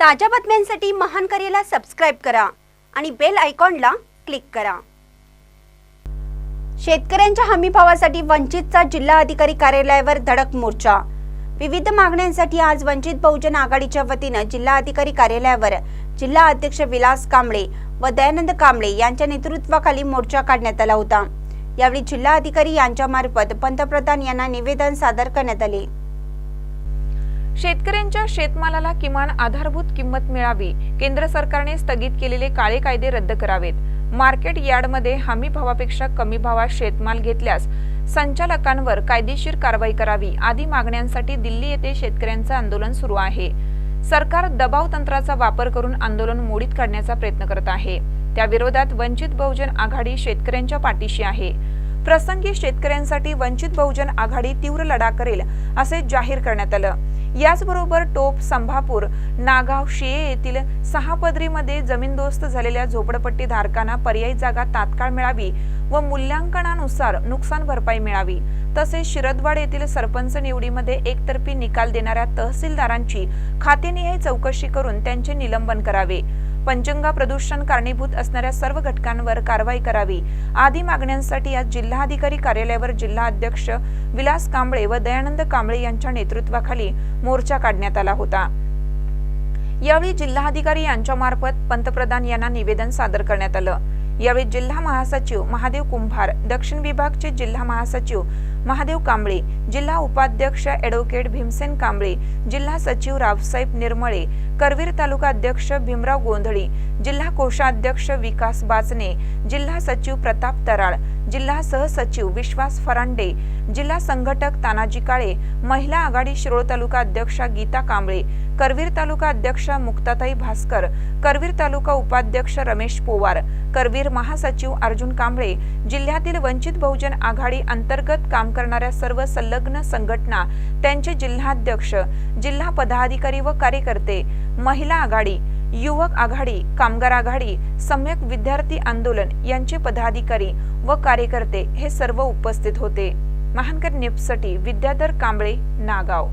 ताज्या बातम्यांसाठी महान करेला सबस्क्राईब करा आणि बेल आयकॉनला क्लिक करा. शेतकऱ्यांच्या हमीभावासाठी वंचितचा जिल्हा अधिकारी कार्यालयावर धडक मोर्चा. विविध मागण्यांसाठी आज वंचित बहुजन आघाडीच्या वतीनं जिल्हा अधिकारी कार्यालयावर जिल्हा अध्यक्ष विलास कांबळे व दयानंद कांबळे यांच्या नेतृत्वाखाली मोर्चा काढण्यात आला होता. यावेळी जिल्हा अधिकारी यांच्यामार्फत पंतप्रधान यांना निवेदन सादर करण्यात आले. शेतकऱ्यांच्या शेतमालाला किमान आधारभूत किंमत मिळावी केंद्र सरकारने स्थगित केलेले काळे कायदे रद्द करावेत. मार्केट यार्डमध्ये हमी भावापेक्षा कमी भावात शेतमाल घेतल्यास संचालकांवर कायदेशीर कारवाई करावी आदी मागण्यांसाठी दिल्ली येथे शेतकऱ्यांचं आंदोलन सुरू आहे. सरकार दबाव तंत्राचा वापर करून आंदोलन मोडीत काढण्याचा प्रयत्न करत आहे. त्याविरोधात वंचित बहुजन आघाडी शेतकऱ्यांच्या पाठीशी आहे. प्रसंगी शेतकऱ्यांसाठी वंचित बहुजन आघाडी तीव्र लढा करेल असे जाहीर करण्यात आलं. याचबरोबर टोप संभापूर नागाव शिये येथील सहा पदरीमध्ये जमीनदोस्त झालेल्या झोपडपट्टी धारकांना पर्यायी जागा तात्काळ मिळावी व मूल्यांकनानुसार नुकसान भरपाई मिळावी. तसेच शिरदवाड येथील सरपंच निवडीमध्ये एकतर्फी निकाल देणाऱ्या तहसीलदारांची खातेनिहाय चौकशी करून त्यांचे निलंबन करावे. पंचंगा प्रदूषण कारणीभूत असणाऱ्या सर्व घटकांवर कारवाई करावी. आदी मागण्यांसाठी आज जिल्हाधिकारी कार्यालयावर जिल्हा अध्यक्ष विलास कांबळे व दयानंद कांबळे यांच्या नेतृत्वाखाली मोर्चा काढण्यात आला होता. यावेळी जिल्हाधिकारी यांच्यामार्फत पंतप्रधान यांना निवेदन सादर करण्यात आलं. यावेळी जिल्हा महासचिव महादेव कुंभार दक्षिण विभागचे जिल्हा महासचिव महादेव कांबळे जिल्हा उपाध्यक्ष ॲडव्होकेट भीमसेन कांबळे जिल्हा सचिव रावसाहेब निर्मळे करवीर तालुका अध्यक्ष भीमराव गोंधळी जिल्हा कोषाध्यक्ष विकास बाचने जिल्हा सचिव प्रताप तराळ जिल्हा सहसचिव विश्वास फरांडे जिल्हा संघटक तानाजी काळे महिला आघाडी शिरोळ तालुका अध्यक्षा गीता कांबळे करवीर तालुका अध्यक्ष मुक्ताताई भास्कर करवीर तालुका उपाध्यक्ष रमेश पोवार करवीर महासचिव अर्जुन कांबळे जिल्ह्यातील वंचित बहुजन आघाडी अंतर्गत काम करणाऱ्या सर्व संलग्न संघटना त्यांचे जिल्हाध्यक्ष जिल्हा पदाधिकारी व कार्यकर्ते महिला आघाडी युवक आघाडी कामगार आघाडी सम्यक विद्यार्थी आंदोलन यांचे पदाधिकारी व कार्यकर्ते हे सर्व उपस्थित होते. महानकर न्यूजसाठी विद्याधर कांबळे नागाव.